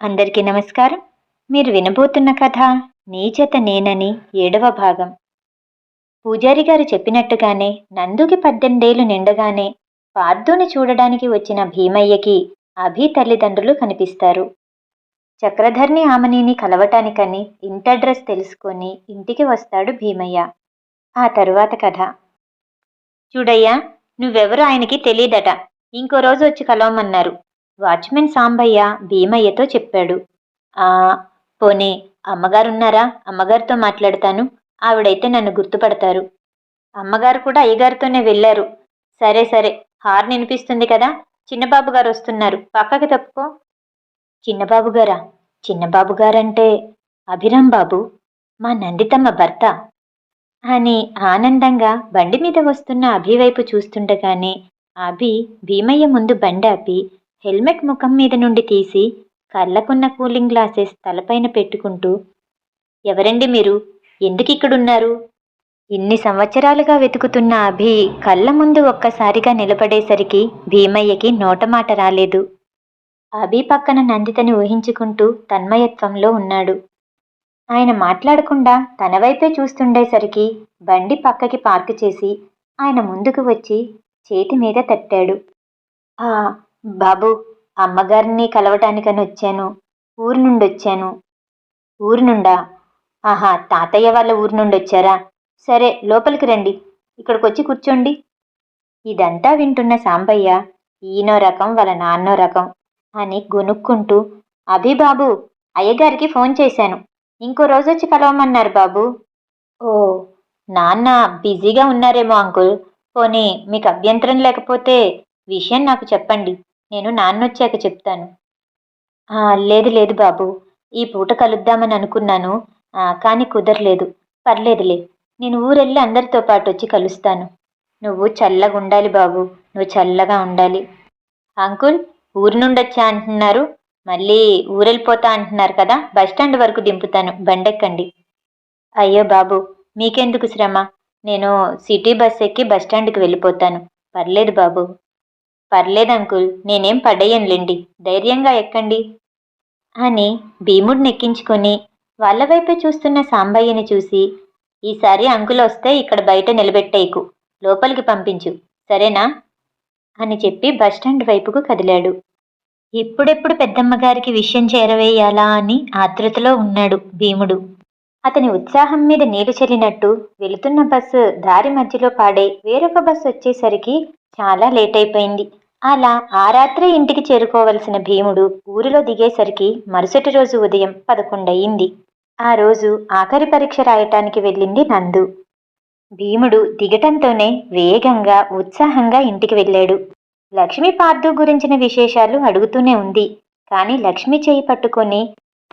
అందరికీ నమస్కారం. మీరు వినబోతున్న కథ నీచత నేనని ఏడవ భాగం. పూజారి గారు చెప్పినట్టుగానే నందుకి పద్దెనిమిదేళ్ళు నిండగానే పార్థుని చూడడానికి వచ్చిన భీమయ్యకి అభి తల్లిదండ్రులు కనిపిస్తారు. చక్రధర్ని ఆమెనిని కలవటానికని ఇంటడ్రస్ తెలుసుకొని ఇంటికి వస్తాడు భీమయ్య. ఆ తరువాత కథ. చూడయ్యా నువ్వెవరు ఆయనకి తెలియదట ఇంకో రోజు వచ్చి కలవమన్నారు. వాచ్మెన్ సాంబయ్య భీమయ్యతో చెప్పాడు. ఆ పోనీ అమ్మగారున్నారా? అమ్మగారితో మాట్లాడతాను. ఆవిడైతే నన్ను గుర్తుపడతారు. అమ్మగారు కూడా అయ్యగారితోనే వెళ్ళారు. సరే సరే. హార్న్ వినిపిస్తుంది కదా? చిన్నబాబు గారు వస్తున్నారు. పక్కకి తప్పుకో. చిన్నబాబు గారా? చిన్నబాబు గారంటే అభిరామ్ బాబు? మా నందితమ్మ భర్త? అని ఆనందంగా బండి మీద వస్తున్న అభి వైపు చూస్తుండగానే అభి భీమయ్య ముందు బండి ఆపి హెల్మెట్ ముఖం మీద నుండి తీసి కళ్ళకున్న కూలింగ్ గ్లాసెస్ తలపైన పెట్టుకుంటూ ఎవరండి మీరు? ఎందుకు ఇక్కడున్నారు? ఇన్ని సంవత్సరాలుగా వెతుకుతున్న అభి కళ్ళ ముందు ఒక్కసారిగా నిలబడేసరికి భీమయ్యకి నోటమాట రాలేదు. అభి పక్కన నందితని ఊహించుకుంటూ తన్మయత్వంలో ఉన్నాడు. ఆయన మాట్లాడకుండా తన వైపే చూస్తుండేసరికి బండి పక్కకి పార్క్ చేసి ఆయన ముందుకు వచ్చి చేతి మీద తట్టాడు. ఆ బాబు అమ్మగారిని కలవటానికని వచ్చాను. ఊరు నుండి వచ్చాను ఊరు నుండా? ఆహా తాతయ్య వాళ్ళ ఊరు నుండి వచ్చారా సరే లోపలికి రండి. ఇక్కడికి వచ్చి కూర్చోండి. ఇదంతా వింటున్న సాంబయ్య ఈనో రకం వాళ్ళ నాన్నో రకం అని గొనుక్కుంటూ అభి బాబు అయ్యగారికి ఫోన్ చేశాను. ఇంకో రోజు వచ్చి కలవమన్నారు బాబు. ఓ నాన్న బిజీగా ఉన్నారేమో అంకుల్. పోనీ మీకు అభ్యంతరం లేకపోతే విషయం నాకు చెప్పండి. నేను నాన్నొచ్చాక చెప్తాను. లేదు లేదు బాబు. ఈ పూట కలుద్దామని అనుకున్నాను. కానీ కుదరలేదు. పర్లేదులే. నేను ఊరెళ్ళి అందరితో పాటు వచ్చి కలుస్తాను. నువ్వు చల్లగా ఉండాలి బాబు. నువ్వు చల్లగా ఉండాలి. అంకుల్ ఊరు నుండి వచ్చా అంటున్నారు. మళ్ళీ ఊరెళ్ళిపోతా అంటున్నారు కదా. బస్టాండ్ వరకు దింపుతాను. బండెక్కండి. అయ్యో బాబు మీకెందుకు శ్రమ? నేను సిటీ బస్ ఎక్కి బస్టాండ్కి వెళ్ళిపోతాను. పర్లేదు బాబు. పర్లేదు అంకుల్ నేనేం పడేయనులేండి. ధైర్యంగా ఎక్కండి. అని భీముడిని ఎక్కించుకొని వాళ్ళ వైపే చూస్తున్న సాంబయ్యని చూసి ఈసారి అంకులు వస్తే ఇక్కడ బయట నిలబెట్టేయకు లోపలికి పంపించు సరేనా? అని చెప్పి బస్టాండ్ వైపుకు కదిలాడు. ఎప్పుడెప్పుడు పెద్దమ్మగారికి విషయం చేరవేయాలా? అని ఆతృతలో ఉన్నాడు భీముడు. అతని ఉత్సాహం మీద నీరు చెల్లినట్టు వెళుతున్న బస్సు దారి మధ్యలో పాడే వేరొక బస్సు వచ్చేసరికి చాలా లేట్ అయిపోయింది అలా ఆ రాత్రే ఇంటికి చేరుకోవలసిన భీముడు ఊరిలో దిగేసరికి మరుసటి రోజు ఉదయం పదకొండయింది. ఆ రోజు ఆఖరి పరీక్ష రాయటానికి వెళ్ళింది నందు. భీముడు దిగటంతోనే వేగంగా ఉత్సాహంగా ఇంటికి వెళ్ళాడు. లక్ష్మి పార్థు గురించిన విశేషాలు అడుగుతూనే ఉంది. కానీ లక్ష్మి చేయి పట్టుకొని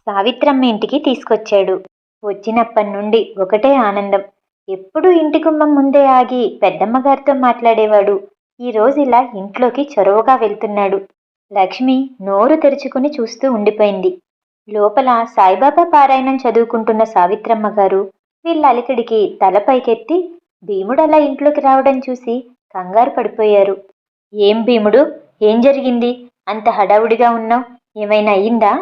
సావిత్రమ్మ ఇంటికి తీసుకొచ్చాడు. వచ్చినప్పటి నుండి ఒకటే ఆనందం. ఎప్పుడూ ఇంటి గుమ్మం ముందే ఆగి పెద్దమ్మగారితో మాట్లాడేవాడు. ఈ ఇలా ఇంట్లోకి చొరవగా వెళ్తున్నాడు. లక్ష్మి నోరు తెరుచుకుని చూస్తూ ఉండిపోయింది. లోపల సాయిబాబా పారాయణం చదువుకుంటున్న సావిత్రమ్మ గారు వీళ్ళ అలికిడికి తల పైకెత్తి భీముడు అలా ఇంట్లోకి రావడం చూసి కంగారు పడిపోయారు. ఏం భీముడు? ఏం జరిగింది? అంత హడావుడిగా ఉన్నావు? ఏమైనా అయ్యిందా?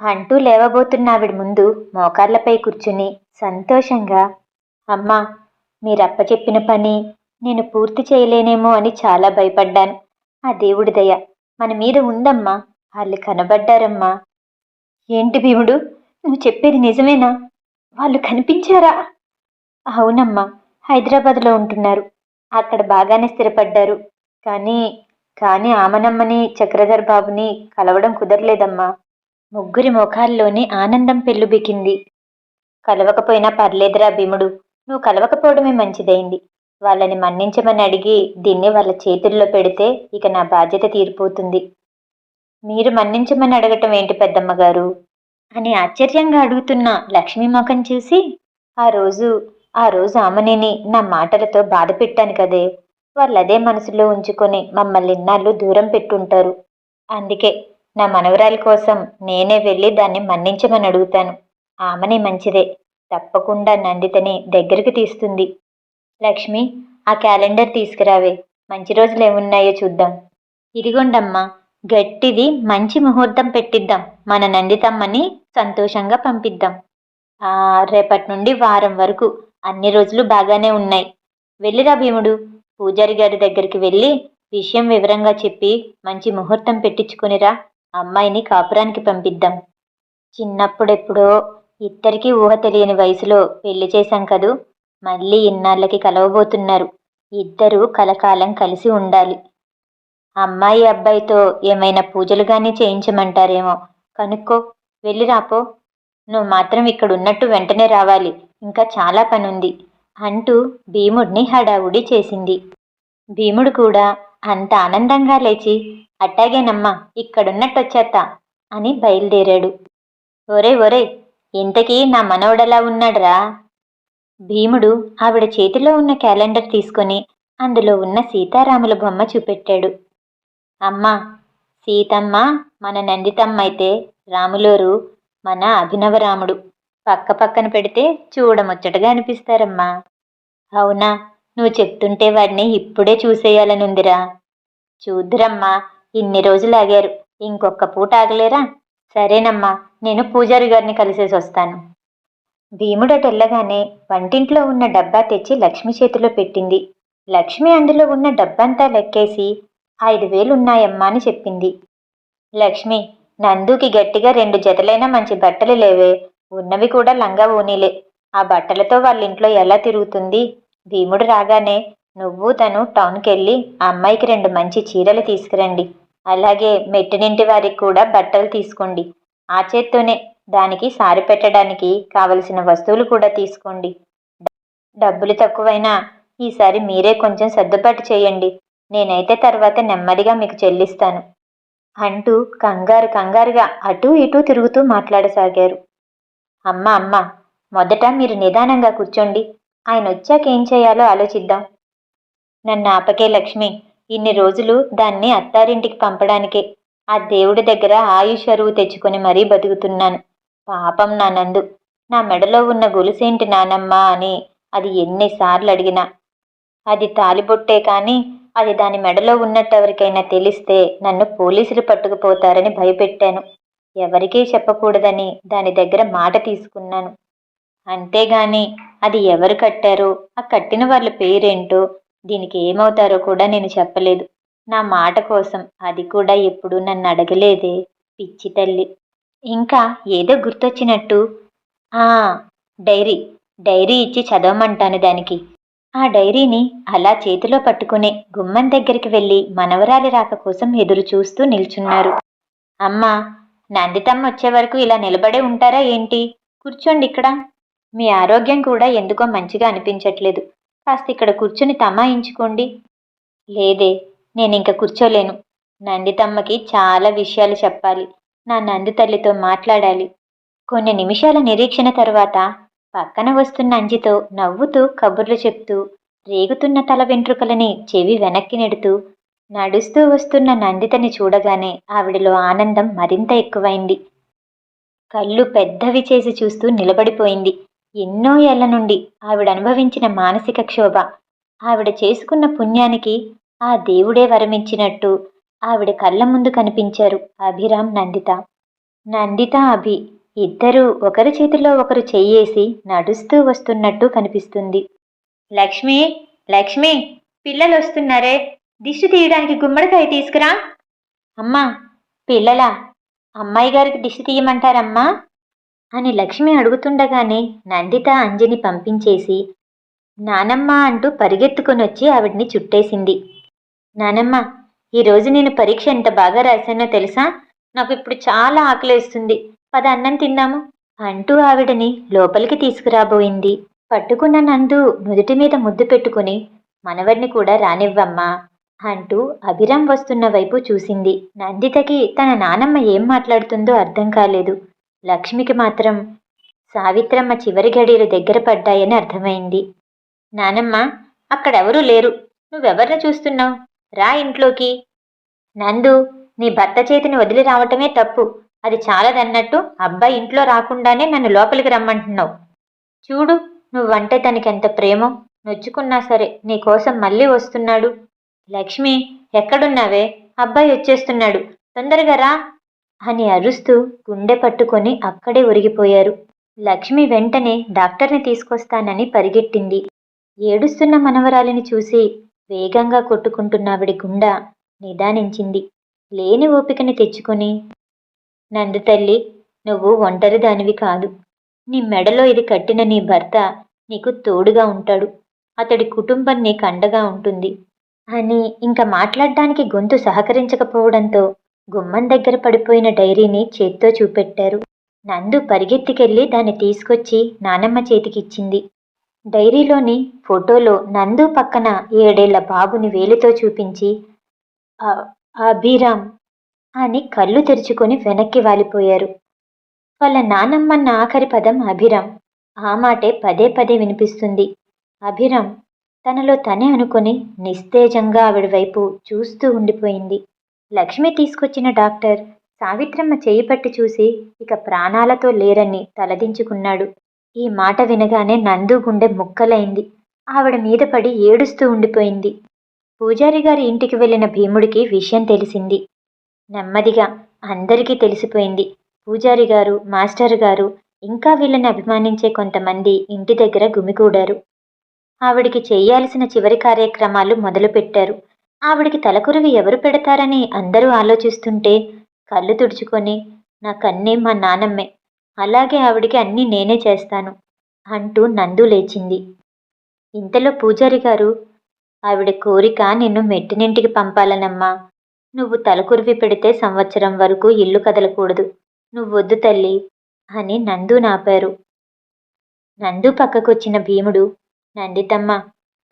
అంటూ లేవబోతున్న ఆవిడ ముందు మోకార్లపై కూర్చుని సంతోషంగా అమ్మా మీరప్ప చెప్పిన పని నేను పూర్తి చేయలేనేమో అని చాలా భయపడ్డాను. ఆ దేవుడి దయ మన మీద ఉందమ్మా. వాళ్ళు కనబడ్డారమ్మా. ఏంటి భీముడు? నువ్వు చెప్పేది నిజమేనా? వాళ్ళు కనిపించారా? అవునమ్మా హైదరాబాద్లో ఉంటున్నారు. అక్కడ బాగానే స్థిరపడ్డారు. కానీ కానీ ఆమనమ్మని చక్రధర్ బాబుని కలవడం కుదరలేదమ్మా. ముగ్గురి ముఖాల్లోనే ఆనందం పెళ్ళుబికింది. కలవకపోయినా పర్లేదురా భీముడు. నువ్వు కలవకపోవడమే మంచిదైంది. వాళ్ళని మన్నించమని అడిగి దీన్ని వాళ్ళ చేతుల్లో పెడితే ఇక నా బాధ్యత తీరిపోతుంది. మీరు మన్నించమని అడగటం ఏంటి పెద్దమ్మగారు? అని ఆశ్చర్యంగా అడుగుతున్న లక్ష్మీ ముఖం చూసి ఆ రోజు ఆ రోజు ఆమెని నా మాటలతో బాధ పెట్టాను కదే. వాళ్ళు అదే మనసులో ఉంచుకొని మమ్మల్ని ఇన్నాళ్ళు దూరం పెట్టుంటారు. అందుకే నా మనవరాలి కోసం నేనే వెళ్ళి దాన్ని మన్నించమని అడుగుతాను. ఆమెనే మంచిదే. తప్పకుండా నందితని దగ్గరికి తీస్తుంది. లక్ష్మి ఆ క్యాలెండర్ తీసుకురావే. మంచి రోజులు ఏమున్నాయో చూద్దాం. ఇదిగోండమ్మా గట్టిది మంచి ముహూర్తం పెట్టిద్దాం. మన నందితమ్మని సంతోషంగా పంపిద్దాం. ఆ రేపటి నుండి వారం వరకు అన్ని రోజులు బాగానే ఉన్నాయి. వెళ్ళిరా భీముడు. పూజారి గారి దగ్గరికి వెళ్ళి విషయం వివరంగా చెప్పి మంచి ముహూర్తం పెట్టించుకునిరా. అమ్మాయిని కాపురానికి పంపిద్దాం. చిన్నప్పుడెప్పుడో ఇద్దరికీ ఊహ తెలియని వయసులో పెళ్ళి చేశాం కదూ. మళ్ళీ ఇన్నాళ్ళకి కలవబోతున్నారు. ఇద్దరూ కలకాలం కలిసి ఉండాలి. అమ్మాయి అబ్బాయితో ఏమైనా పూజలు కానీ చేయించమంటారేమో. కనుక్కో వెళ్ళి రాపో. నువ్వు మాత్రం ఇక్కడ ఉన్నట్టు వెంటనే రావాలి. ఇంకా చాలా పనుంది అంటూ భీముడిని హడావుడి చేసింది. భీముడు కూడా అంత ఆనందంగా లేచి అట్టాగేనమ్మా ఇక్కడున్నట్టు వచ్చేత్తా అని బయలుదేరాడు. ఒరే ఒరే ఇంతకీ నా మనవడలా ఉన్నాడ్రా? భీముడు ఆవిడ చేతిలో ఉన్న క్యాలెండర్ తీసుకొని అందులో ఉన్న సీతారాముల బొమ్మ చూపెట్టాడు. అమ్మా సీతమ్మ మన నందితమ్మ అయితే రాములోరు మన అభినవరాముడు. పక్క పక్కన పెడితే చూడముచ్చటగా అనిపిస్తారమ్మా. అవునా నువ్వు చెప్తుంటే వాడిని ఇప్పుడే చూసేయాలనుందిరా. చూద్దురమ్మా ఇన్ని రోజులు ఆగారు. ఇంకొక పూట ఆగలేరా? సరేనమ్మా నేను పూజారి గారిని కలిసేసి వస్తాను. భీముడటెల్లగానే వంటింట్లో ఉన్న డబ్బా తెచ్చి లక్ష్మి చేతిలో పెట్టింది. లక్ష్మి అందులో ఉన్న డబ్బంతా లెక్కేసి ఐదు వేలున్నాయమ్మా అని చెప్పింది. లక్ష్మి నందుకి గట్టిగా రెండు జతలైన మంచి బట్టలు లేవే ఉన్నవి కూడా లంగా ఊనీలే ఆ బట్టలతో వాళ్ళ ఇంట్లో ఎలా తిరుగుతుంది? భీముడు రాగానే నువ్వు తను టౌన్కి వెళ్ళి ఆ అమ్మాయికి రెండు మంచి చీరలు తీసుకురండి. అలాగే మెట్టినింటి వారికి కూడా బట్టలు తీసుకోండి. ఆ చేత్తోనే దానికి సారి పెట్టడానికి కావలసిన వస్తువులు కూడా తీసుకోండి. డబ్బులు తక్కువైనా ఈసారి మీరే కొంచెం సర్దుబాటు చేయండి. నేనైతే తర్వాత నెమ్మదిగా మీకు చెల్లిస్తాను. అంటూ కంగారు కంగారుగా అటూ ఇటూ తిరుగుతూ మాట్లాడసాగారు. అమ్మ అమ్మ మొదట మీరు నిదానంగా కూర్చోండి. ఆయన వచ్చాక ఏం చేయాలో ఆలోచిద్దాం. నన్ను ఆపకే లక్ష్మి. ఇన్ని రోజులు దాన్ని అత్తారింటికి పంపడానికే. ఆ దేవుడి దగ్గర ఆయుష్ అరువు తెచ్చుకొని మరీ బతుకుతున్నాను. పాపం నా నందు నా మెడలో ఉన్న గొలుసేంటి నానమ్మా అని అది ఎన్నిసార్లు అడిగినా. అది తాలిబొట్టే కానీ అది దాని మెడలో ఉన్నట్టు ఎవరికైనా తెలిస్తే నన్ను పోలీసులు పట్టుకుపోతారని భయపెట్టాను. ఎవరికీ చెప్పకూడదని దాని దగ్గర మాట తీసుకున్నాను. అంతేగాని అది ఎవరు కట్టారో ఆ కట్టిన వాళ్ళ పేరేంటో దీనికి ఏమవుతారో కూడా నేను చెప్పలేదు. నా మాట కోసం అది కూడా ఎప్పుడు నన్ను అడగలేదే పిచ్చి తల్లి. ఇంకా ఏదో గుర్తొచ్చినట్టు. ఆ డైరీ డైరీ ఇచ్చి చదవమంటాను దానికి. ఆ డైరీని అలా చేతిలో పట్టుకునే గుమ్మం దగ్గరికి వెళ్ళి మనవరాలి రాక కోసం ఎదురు చూస్తూ నిల్చున్నారు. అమ్మా నందితమ్మ వచ్చే వరకు ఇలా నిలబడే ఉంటారా ఏంటి? కూర్చోండి ఇక్కడ. మీ ఆరోగ్యం కూడా ఎందుకో మంచిగా అనిపించట్లేదు. కాస్త ఇక్కడ కూర్చుని తమాయించుకోండి. లేదే నేను ఇంక కూర్చోలేను. నందితమ్మకి చాలా విషయాలు చెప్పాలి. నా నంది తల్లితో మాట్లాడాలి. కొన్ని నిమిషాల నిరీక్షణ తర్వాత పక్కన వస్తున్న అంజితో నవ్వుతూ కబుర్లు చెప్తూ రేగుతున్న తల వెంట్రుకలని చెవి వెనక్కి నెడుతూ నడుస్తూ వస్తున్న నందితని చూడగానే ఆవిడలో ఆనందం మరింత ఎక్కువైంది. కళ్ళు పెద్దవి చేసి చూస్తూ నిలబడిపోయింది. ఎన్నో ఏళ్ళ నుండి ఆవిడ అనుభవించిన మానసిక క్షోభ. ఆవిడ చేసుకున్న పుణ్యానికి ఆ దేవుడే వరమించినట్టు ఆవిడ కళ్ళ ముందు కనిపించారు అభిరామ్ నందిత. నందిత అభి ఇద్దరూ ఒకరి చేతిలో ఒకరు చెయ్యేసి నడుస్తూ వస్తున్నట్టు కనిపిస్తుంది. లక్ష్మి లక్ష్మి పిల్లలు వస్తున్నారే దిష్టి తీయడానికి గుమ్మడికాయ తీసుకురా. అమ్మా పిల్లలా అమ్మాయి గారికి దిష్టి తీయమంటారమ్మా. అని లక్ష్మి అడుగుతుండగానే నందిత అంజని పంపించేసి నానమ్మ అంటూ పరిగెత్తుకొని వచ్చి ఆవిడ్ని చుట్టేసింది. నానమ్మ ఈరోజు నేను పరీక్ష ఎంత బాగా రాశానో తెలుసా? నాకు ఇప్పుడు చాలా ఆకలేస్తుంది. పద అన్నం తిందాము. అంటూ ఆవిడని లోపలికి తీసుకురాబోయింది. పట్టుకున్న నందు నుదుటి మీద ముద్దు పెట్టుకుని మనవడిని కూడా రానివ్వమ్మా అంటూ అభిరామ్ వస్తున్న వైపు చూసింది. నందితకి తన నానమ్మ ఏం మాట్లాడుతుందో అర్థం కాలేదు. లక్ష్మికి మాత్రం సావిత్రమ్మ చివరి ఘడీలు దగ్గర పడ్డాయని అర్థమైంది. నానమ్మ అక్కడెవరూ లేరు. నువ్వెవర్ని చూస్తున్నావు? రా ఇంట్లోకి. నందు నీ భర్త చేతిని వదిలి రావటమే తప్పు. అది చాలదన్నట్టు అబ్బాయి ఇంట్లో రాకుండానే నన్ను లోపలికి రమ్మంటున్నావు. చూడు నువ్వంటే తనకి ఎంత ప్రేమో. నొచ్చుకున్నా సరే నీకోసం మళ్ళీ వస్తున్నాడు. లక్ష్మి ఎక్కడున్నావే? అబ్బాయి వచ్చేస్తున్నాడు. తొందరగా రా అని అరుస్తూ గుండె పట్టుకొని అక్కడే ఒరిగిపోయారు. లక్ష్మి వెంటనే డాక్టర్ని తీసుకొస్తానని పరిగెట్టింది. ఏడుస్తున్న మనవరాలిని చూసి వేగంగా కొట్టుకుంటున్నావిడి గుండా గుండె. నిదానించింది. లేని ఓపికని తెచ్చుకొని నందు తల్లి నువ్వు ఒంటరి దానివి కాదు. నీ మెడలో ఇది కట్టిన నీ భర్త నీకు తోడుగా ఉంటాడు. అతడి కుటుంబం నీకు అండగా ఉంటుంది. అని ఇంకా మాట్లాడడానికి గొంతు సహకరించకపోవడంతో గుమ్మం దగ్గర పడిపోయిన డైరీని చేత్తో చూపెట్టారు. నందు పరిగెత్తికెళ్ళి దాన్ని తీసుకొచ్చి నానమ్మ చేతికిచ్చింది. డైరీలోని ఫోటోలో నందు పక్కన ఏడేళ్ళ బాబుని వేలితో చూపించి అభిరామ్ అని కళ్ళు తెరుచుకొని వెనక్కి వాలిపోయారు. వాళ్ళ నానమ్మన్న ఆఖరి పదం అభిరామ్. ఆ మాటే పదే పదే వినిపిస్తుంది. అభిరామ్ తనలో తనే అనుకొని నిస్తేజంగా ఆవిడ వైపు చూస్తూ ఉండిపోయింది. లక్ష్మి తీసుకొచ్చిన డాక్టర్ సావిత్రమ్మ చేయి పట్టి చూసి ఇక ప్రాణాలతో లేరని తలదించుకున్నాడు. ఈ మాట వినగానే నందు గుండె ముక్కలైంది. ఆవిడ మీద పడి ఏడుస్తూ ఉండిపోయింది. పూజారి గారి ఇంటికి వెళ్ళిన భీముడికి విషయం తెలిసింది. నెమ్మదిగా అందరికీ తెలిసిపోయింది. పూజారి గారు మాస్టర్ గారు ఇంకా వీళ్ళని అభిమానించే కొంతమంది ఇంటి దగ్గర గుమికూడారు ఆవిడికి చేయాల్సిన చివరి కార్యక్రమాలు మొదలుపెట్టారు. ఆవిడికి తలకురువి ఎవరు పెడతారని అందరూ ఆలోచిస్తుంటే కళ్ళు తుడుచుకొని నా కన్నే మా నానమ్మే. అలాగే ఆవిడికి అన్నీ నేనే చేస్తాను అంటూ నందు లేచింది. ఇంతలో పూజారి గారు ఆవిడ కోరిక నిన్ను మెట్టినింటికి పంపాలనమ్మా. నువ్వు తలకురివి పెడితే సంవత్సరం వరకు ఇల్లు కదలకూడదు. నువ్వొద్దు తల్లి అని నందు నాపారు. నందు పక్కకొచ్చిన భీముడు నందితమ్మ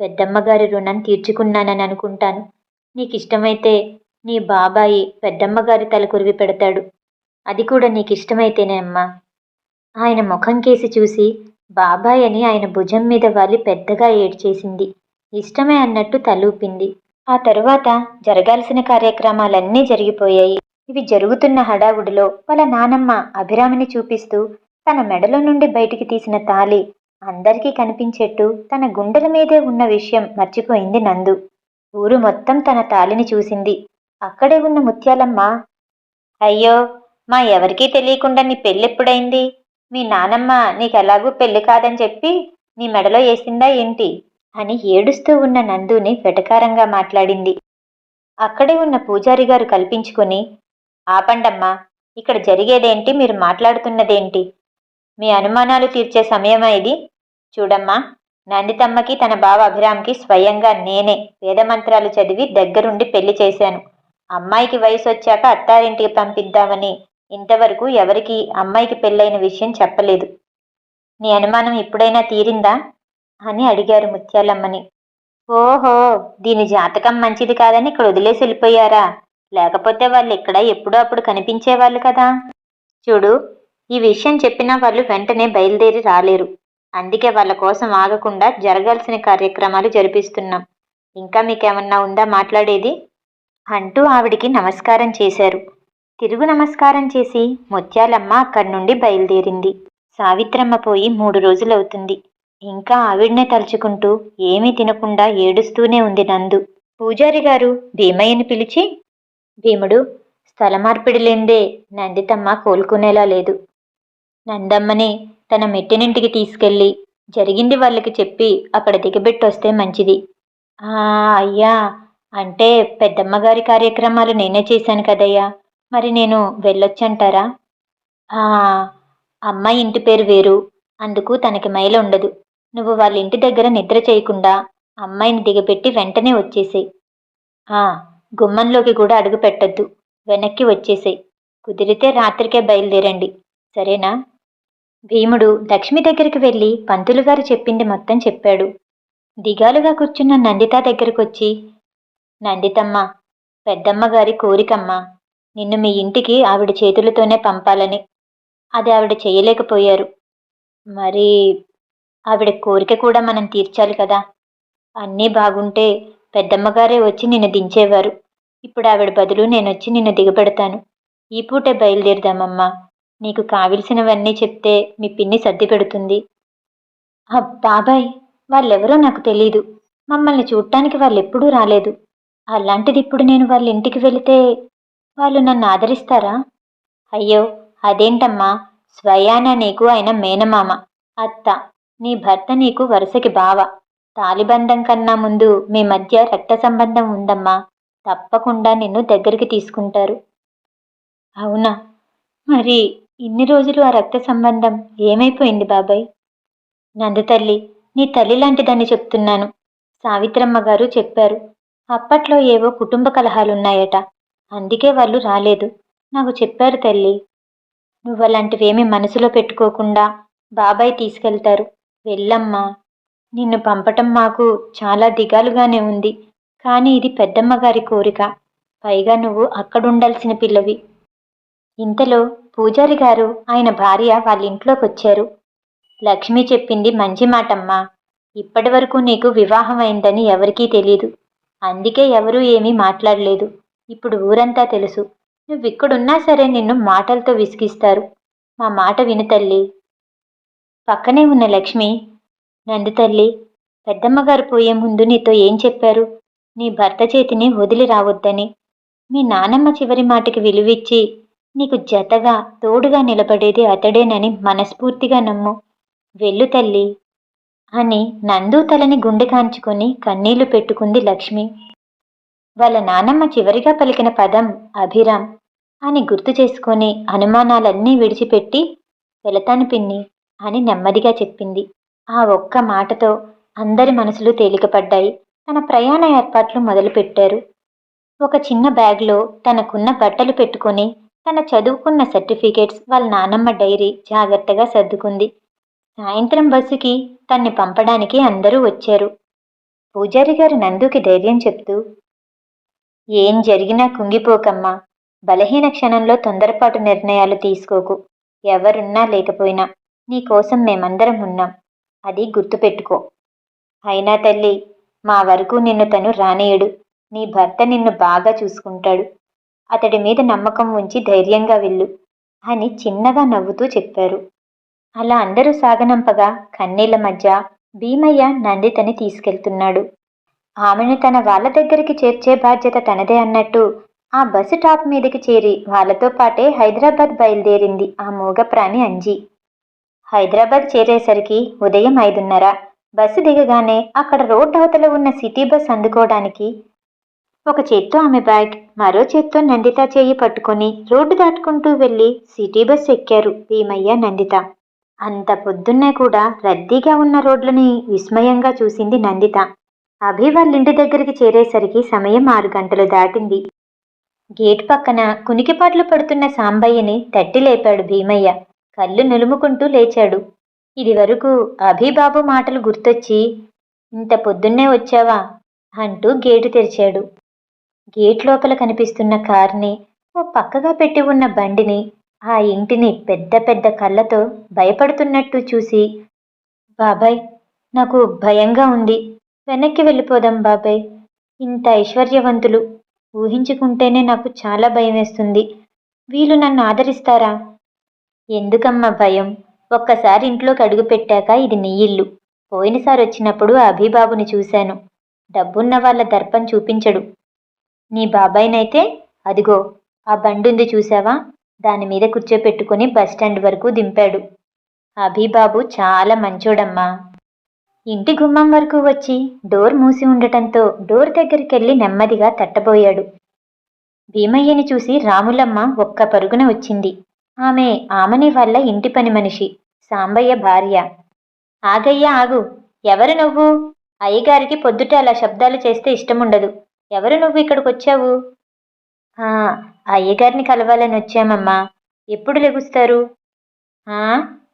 పెద్దమ్మగారి రుణం తీర్చుకున్నానని అనుకుంటాను. నీకిష్టమైతే నీ బాబాయి పెద్దమ్మగారి తలకురివి పెడతాడు. అది కూడా నీకిష్టమైతేనే అమ్మా. ఆయన ముఖం కేసి చూసి బాబాయ్ అని ఆయన భుజం మీద వాలి పెద్దగా ఏడ్చేసింది. ఇష్టమే అన్నట్టు తలూపింది. ఆ తరువాత జరగాల్సిన కార్యక్రమాలన్నీ జరిగిపోయాయి. ఇవి జరుగుతున్న హడావుడిలో వాళ్ళ నానమ్మ అభిరామిని చూపిస్తూ తన మెడలో నుండి బయటికి తీసిన తాళి అందరికీ కనిపించేట్టు తన గుండెల మీదే ఉన్న విషయం మర్చిపోయింది నందు. ఊరు మొత్తం తన తాళిని చూసింది. అక్కడే ఉన్న ముత్యాలమ్మ అయ్యో మా ఎవరికీ తెలియకుండా నీ పెళ్ళెప్పుడైంది? మీ నానమ్మ నీకెలాగూ పెళ్ళి కాదని చెప్పి నీ మెడలో వేసిందా ఏంటి? అని ఏడుస్తూ ఉన్న నందుని వెటకారంగా మాట్లాడింది. అక్కడే ఉన్న పూజారి గారు కల్పించుకొని ఆపండమ్మా ఇక్కడ జరిగేదేంటి? మీరు మాట్లాడుతున్నదేంటి? మీ అనుమానాలు తీర్చే సమయమా ఇది? చూడమ్మా నందితమ్మకి తన బావ అభిరామ్కి స్వయంగా నేనే వేదమంత్రాలు చదివి దగ్గరుండి పెళ్ళి చేశాను. అమ్మాయికి వయసు వచ్చాక అత్తారింటికి పంపిద్దామని ఇంతవరకు ఎవరికి అమ్మాయికి పెళ్ళైన విషయం చెప్పలేదు. నీ అనుమానం ఇప్పుడైనా తీరిందా? అని అడిగారు ముత్యాలమ్మని. ఓహో దీని జాతకం మంచిది కాదని ఇక్కడ వదిలేసి వెళ్ళిపోయారా? లేకపోతే వాళ్ళు ఇక్కడ ఎప్పుడో అప్పుడు కనిపించేవాళ్ళు కదా? చూడు ఈ విషయం చెప్పిన వాళ్ళు వెంటనే బయలుదేరి రాలేరు. అందుకే వాళ్ళ కోసం ఆగకుండా జరగాల్సిన కార్యక్రమాలు జరిపిస్తున్నాం. ఇంకా మీకేమన్నా ఉందా మాట్లాడేది? అంటూ ఆవిడికి నమస్కారం చేశారు. తిరుగు నమస్కారం చేసి ముత్యాలమ్మ అక్కడి నుండి బయలుదేరింది. సావిత్రమ్మ పోయి మూడు రోజులవుతుంది. ఇంకా ఆవిడనే తలుచుకుంటూ ఏమీ తినకుండా ఏడుస్తూనే ఉంది నందు. పూజారి గారు భీమయ్యని పిలిచి భీముడు స్థలమార్పిడి లేందే నందితమ్మ కోలుకునేలా లేదు. నందమ్మని తన మెట్టినింటికి తీసుకెళ్ళి జరిగింది వాళ్ళకి చెప్పి అక్కడ దిగబెట్టొస్తే మంచిది. ఆ అయ్యా! అంటే పెద్దమ్మగారి కార్యక్రమాలు నేనే చేశాను కదయ్యా! మరి నేను వెళ్ళొచ్చంటారా? ఆ అమ్మ ఇంటి పేరు వేరు అందుకు తనకి మైల ఉండదు నువ్వు వాళ్ళ ఇంటి దగ్గర నిద్ర చేయకుండా అమ్మాయిని దిగబెట్టి వెంటనే వచ్చేసేయి. ఆ గుమ్మంలోకి కూడా అడుగు పెట్టద్దు. వెనక్కి వచ్చేసేయ్. కుదిరితే రాత్రికే బయలుదేరండి. సరేనా? భీముడు లక్ష్మి దగ్గరికి వెళ్ళి పంతులు గారు చెప్పింది మొత్తం చెప్పాడు. దిగాలుగా కూర్చున్న నందిత దగ్గరకొచ్చి నందితమ్మ పెద్దమ్మ గారి కోరికమ్మ నిన్ను మీ ఇంటికి ఆవిడ చేతులతోనే పంపాలని. అది ఆవిడ చేయలేకపోయారు. మరి ఆవిడ కోరిక కూడా మనం తీర్చాలి కదా. అన్నీ బాగుంటే పెద్దమ్మగారే వచ్చి నిన్ను దించేవారు. ఇప్పుడు ఆవిడ బదులు నేను వచ్చి నిన్ను దిగబెడతాను. ఈ పూటే బయలుదేరదామమ్మా. నీకు కావిల్సినవన్నీ చెప్తే మీ పిన్ని సర్ది పెడుతుంది. బాబాయ్! వాళ్ళెవరో నాకు తెలీదు. మమ్మల్ని చూడటానికి వాళ్ళు ఎప్పుడూ రాలేదు. అలాంటిది ఇప్పుడు నేను వాళ్ళ ఇంటికి వెళితే వాళ్ళు నన్ను ఆదరిస్తారా? అయ్యో! అదేంటమ్మా? స్వయాన నీకు ఆయన మేనమామ అత్త. నీ భర్త నీకు వరుసకి బావ. తాలిబంధం కన్నా ముందు మీ మధ్య రక్త సంబంధం ఉందమ్మా. తప్పకుండా నిన్ను దగ్గరికి తీసుకుంటారు. అవునా? మరి ఇన్ని రోజులు ఆ రక్త సంబంధం ఏమైపోయింది బాబాయ్? నందతల్లి నీ తల్లి లాంటిదని చెప్తున్నాను. సావిత్రమ్మ గారు చెప్పారు. అప్పట్లో ఏవో కుటుంబ కలహాలున్నాయట. అందుకే వాళ్ళు రాలేదు. నాకు చెప్పారు తల్లి. నువ్వు అలాంటివేమీ మనసులో పెట్టుకోకుండా బాబాయ్ తీసుకెళ్తారు. వెళ్ళమ్మా. నిన్ను పంపటం మాకు చాలా దిగాలుగానే ఉంది. కానీ ఇది పెద్దమ్మ గారి కోరిక. పైగా నువ్వు అక్కడుండాల్సిన పిల్లవి. ఇంతలో పూజారి గారు ఆయన భార్య వాళ్ళ ఇంట్లోకి వచ్చారు లక్ష్మి చెప్పింది మంచి మాటమ్మా. ఇప్పటి వరకు నీకు వివాహం అయిందని ఎవరికీ తెలీదు. అందుకే ఎవరూ ఏమీ మాట్లాడలేదు. ఇప్పుడు ఊరంతా తెలుసు. నువ్వు ఇక్కడున్నా సరే నిన్ను మాటలతో విసిగిస్తారు. మా మాట విను తల్లి. పక్కనే ఉన్న లక్ష్మి నందు తల్లి పెద్దమ్మగారు పోయే ముందు నీతో ఏం చెప్పారు? నీ భర్త చేతిని వదిలి రావద్దని. మీ నానమ్మ చివరి మాటకి విలువిచ్చి నీకు జతగా తోడుగా నిలబడేది అతడేనని మనస్ఫూర్తిగా నమ్ము. వెళ్ళు తల్లి అని నందు తలని గుండె కాంచుకొని కన్నీళ్ళు పెట్టుకుంది లక్ష్మి. వాళ్ళ నానమ్మ చివరిగా పలికిన పదం అభిరామ్ అని గుర్తు చేసుకొని అనుమానాలన్నీ విడిచిపెట్టి వెళతాను పిన్ని. అని నెమ్మదిగా చెప్పింది. ఆ ఒక్క మాటతో అందరి మనసులు తేలికపడ్డాయి. తన ప్రయాణ ఏర్పాట్లు మొదలుపెట్టారు. ఒక చిన్న బ్యాగ్లో తనకున్న బట్టలు పెట్టుకొని తన చదువుకున్న సర్టిఫికేట్స్ వాళ్ళ నానమ్మ డైరీ జాగ్రత్తగా సర్దుకుంది. సాయంత్రం బస్సుకి తన్ని పంపడానికి అందరూ వచ్చారు. పూజారి గారు నందుకి ధైర్యం చెప్తూ ఏం జరిగినా కుంగిపోకమ్మా. బలహీన క్షణంలో తొందరపాటు నిర్ణయాలు తీసుకోకు. ఎవరున్నా లేకపోయినా. నీకోసం మేమందరం ఉన్నాం. అది గుర్తుపెట్టుకో. అయినా తల్లి మా వరకు నిన్ను తను రానేయడు. నీ భర్త నిన్ను బాగా చూసుకుంటాడు. అతడి మీద నమ్మకం ఉంచి ధైర్యంగా వెళ్ళు అని చిన్నగా నవ్వుతూ చెప్పారు. అలా అందరూ సాగనంపగా కన్నీళ్ళ మధ్య భీమయ్య నందితని తీసుకెళ్తున్నాడు. ఆమెను తన వాళ్ళ దగ్గరికి చేర్చే బాధ్యత తనదే అన్నట్టు ఆ బస్సు టాప్ మీదకి చేరి వాళ్ళతో పాటే హైదరాబాద్ బయలుదేరింది ఆ మూగ ప్రాణి అంజీ. హైదరాబాద్ చేరేసరికి ఉదయం ఐదున్నర. బస్సు దిగగానే అక్కడ రోడ్డు అవతల ఉన్న సిటీ బస్ అందుకోవడానికి ఒక చేత్తో ఆమె బ్యాగ్ మరో చేత్తో నందిత చేయి పట్టుకొని రోడ్డు దాటుకుంటూ వెళ్ళి సిటీ బస్ ఎక్కారు భీమయ్య నందిత. అంత పొద్దున్నే కూడా రద్దీగా ఉన్న రోడ్లని విస్మయంగా చూసింది నందిత. అభి వాళ్ళ ఇంటి దగ్గరికి చేరేసరికి సమయం ఆరు గంటలు దాటింది. గేట్ పక్కన కునికిపాట్లు పడుతున్న సాంబయ్యని తట్టి లేపాడు భీమయ్య. కళ్ళు నులుముకుంటూ లేచాడు. ఇదివరకు అభిబాబు మాటలు గుర్తొచ్చి ఇంత పొద్దున్నే వచ్చావా? అంటూ గేటు తెరిచాడు. గేట్ లోపల కనిపిస్తున్న కార్ని ఓ పక్కగా పెట్టి ఉన్న బండిని ఆ ఇంటిని పెద్ద పెద్ద కళ్ళతో భయపడుతున్నట్టు చూసి బాబాయ్ నాకు భయంగా ఉంది. వెనక్కి వెళ్ళిపోదాం బాబాయ్. ఇంత ఐశ్వర్యవంతులు. ఊహించుకుంటేనే నాకు చాలా భయం వేస్తుంది. వీళ్ళు నన్ను ఆదరిస్తారా? ఎందుకమ్మా భయం? ఒక్కసారి ఇంట్లోకి అడుగు పెట్టాక ఇది నీ ఇల్లు. పోయినసారి వచ్చినప్పుడు అభిబాబుని చూశాను. డబ్బున్న వాళ్ళ దర్పం చూపించడు. నీ బాబాయ్నైతే? అదిగో ఆ బండుంది చూసావా దాని మీద కూర్చోపెట్టుకుని బస్టాండ్ వరకు దింపాడు. అభిబాబు చాలా మంచోడమ్మా. ఇంటి గుమ్మం వరకు వచ్చి డోర్ మూసి ఉండటంతో డోర్ దగ్గరికెళ్ళి నెమ్మదిగా తట్టబోయాడు. భీమయ్యని చూసి రాములమ్మ ఒక్క పరుగున వచ్చింది. ఆమె ఆమెని వల్ల ఇంటి పని మనిషి సాంబయ్య భార్య. ఆగయ్య ఆగు. ఎవరు నువ్వు? అయ్యగారికి పొద్దుట అలా శబ్దాలు చేస్తే ఇష్టముండదు. ఎవరు నువ్వు ఇక్కడికి వచ్చావు "ఆ, అయ్యగారిని కలవాలని వచ్చామమ్మా. ఎప్పుడు లెగుస్తారు? "ఆ,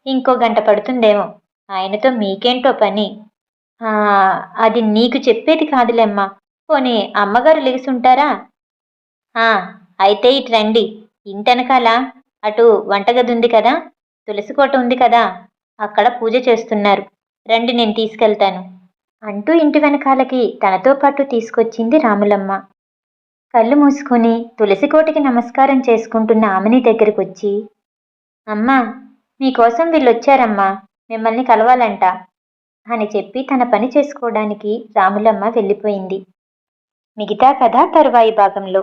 ఇంకో గంట పడుతుందేమో. ఆయనతో మీకేంటో పని? "ఆ, అది నీకు చెప్పేది కాదులేమ్మా. పోనీ అమ్మగారు లెగుసుంటారా? "ఆ, అయితే ఇటు రండి. ఇంటెనకాల? అటు వంటగది ఉంది కదా తులసి కోట ఉంది కదా అక్కడ పూజ చేస్తున్నారు. రండి నేను తీసుకెళ్తాను. అంటూ ఇంటి వెనకాలకి తనతో పాటు తీసుకొచ్చింది రాములమ్మ. కళ్ళు మూసుకొని తులసికోటికి నమస్కారం చేసుకుంటున్న ఆమెని దగ్గరికి వచ్చి అమ్మా మీకోసం వీళ్ళు వచ్చారమ్మా మిమ్మల్ని కలవాలంట అని చెప్పి తన పని చేసుకోవడానికి రాములమ్మ వెళ్ళిపోయింది. మిగతా కథ తరువాయి భాగంలో.